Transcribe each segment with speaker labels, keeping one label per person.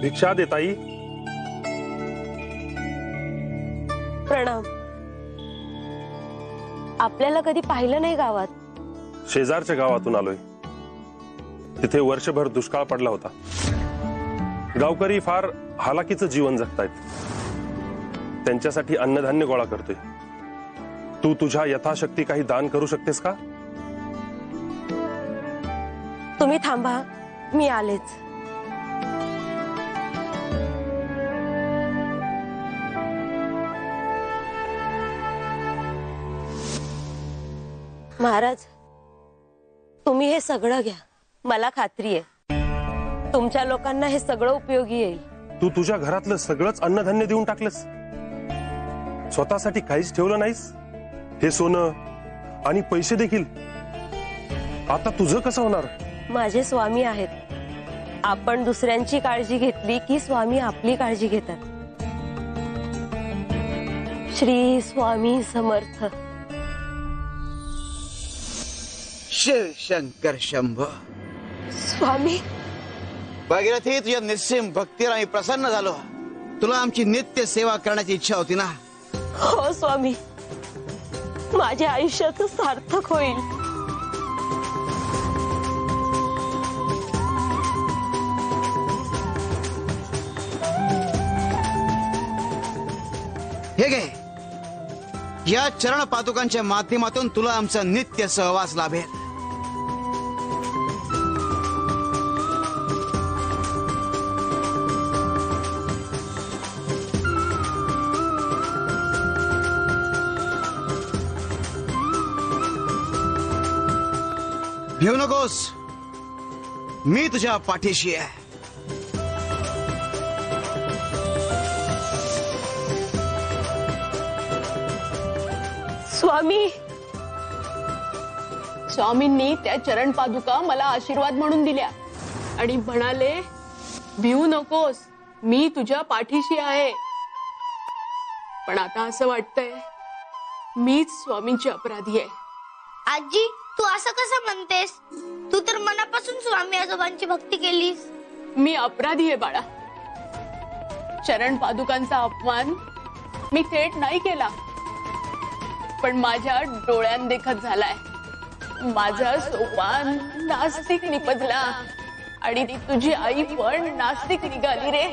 Speaker 1: भिक्षा देताई.
Speaker 2: प्रणाम. आपल्याला कधी पाहिलं नाही गावात?
Speaker 1: शेजारच्या गावातून आलोय. तिथे वर्षभर दुष्काळ पडला होता. गावकरी फार हालाकीचं जीवन जगतायत. त्यांच्यासाठी अन्नधान्य गोळा करतोय. तू तुझ्या यथाशक्ती काही दान करू शकतेस का?
Speaker 2: तुम्ही थांबा मी आलेच. महाराज तुम्ही हे सगळं घ्या. मला खात्री आहे. तुमच्या लोकांना हे सगळं उपयोगी येईल.
Speaker 1: तू तुझ्या घरातलं सगळंच अन्नधान्य देऊन टाकलंस. स्वतःसाठी काहीच ठेवलं नाहीस. हे सोनं आणि पैसे देखील. आता तुझं कसं होणार?
Speaker 2: माझे स्वामी आहेत. आपण दुसऱ्यांची काळजी घेतली की स्वामी आपली काळजी घेतात. श्री स्वामी समर्थ.
Speaker 3: शिव शंकर शंभ.
Speaker 2: स्वामी.
Speaker 3: भागीरथी तुझ्या निस्सिम भक्तीला आम्ही प्रसन्न झालो. तुला आमची नित्य सेवा करण्याची इच्छा होती ना?
Speaker 2: हो स्वामी. माझ्या आयुष्याचं सार्थक होईल.
Speaker 3: हे घे. या चरण पादुकांच्या माध्यमातून तुला आमचा नित्य सहवास लाभेल. भिऊ नकोस मी तुझ्या पाठीशी आहे.
Speaker 2: स्वामी
Speaker 4: स्वामींनी त्या चरण पादुका मला आशीर्वाद म्हणून दिल्या आणि म्हणाले भिऊ नकोस मी तुझ्या पाठीशी आहे. पण आता असं वाटतंय मीच स्वामींची अपराधी आहे.
Speaker 5: आजी तू असं कसं म्हणतेस? तू तर मनापासून स्वामी आजोबांची भक्ती केलीस.
Speaker 4: मी अपराधी आहे बाळा. चरण पादुकांचा अपमान मी थेट नाही केला. पण माझ्या डोळ्यांदेखत झालाय. माझा सोपान नास्तिक निपजला आणि तुझी आई पण नास्तिक निघाली रे.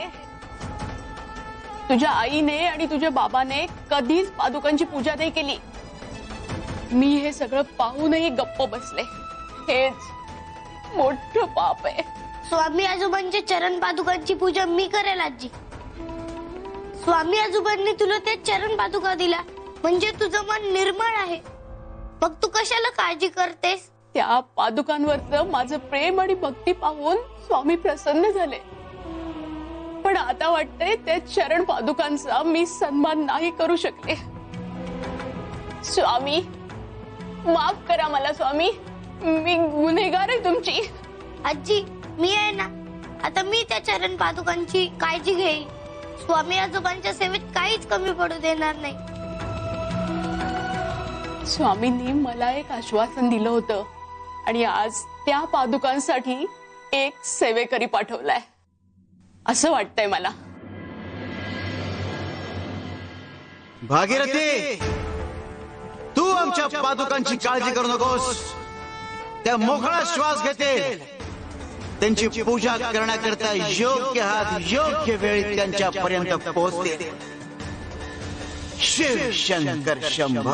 Speaker 4: तुझ्या आईने आणि तुझ्या बाबाने कधीच पादुकांची पूजा नाही केली. मी हे सगळं पाहूनही गप्प बसले. हेच मोठं पाप आहे.
Speaker 5: स्वामी आजोबांच्या चरण पादुकांची पूजा मी करेल आजी. स्वामी आजोबांनी तुला त्या चरण पादुका दिला म्हणजे तुझं मन निर्मळ आहे. मग तू कशाला काळजी करतेस?
Speaker 4: त्या पादुकांवरचं माझं प्रेम आणि भक्ती पाहून स्वामी प्रसन्न झाले. पण आता वाटतंय त्या चरण पादुकांचा मी सन्मान नाही करू शकले. स्वामी माफ करा मला स्वामी. मी गुन्हेगार आहे तुमची.
Speaker 5: आजी मी आहे ना. आता मी त्या चरण पादुकांची काळजी घेईल स्वामी आजोबांच्या सेवेत काहीच कमी पडू देणार नाही.
Speaker 4: स्वामींनी मला एक आश्वासन दिलं होतं. आणि आज त्या पादुकांसाठी एक सेवेकरी पाठवलाय. असं वाटतंय मला.
Speaker 3: भागीरथी! आमच्या पादुकांची काळजी करू नकोस. त्या मोकळा श्वास घेतील. त्यांची पूजा करण्याकरता योग्य हात योग्य वेळी त्यांच्या पर्यंत पोहोचते शिव शंकर शंभ.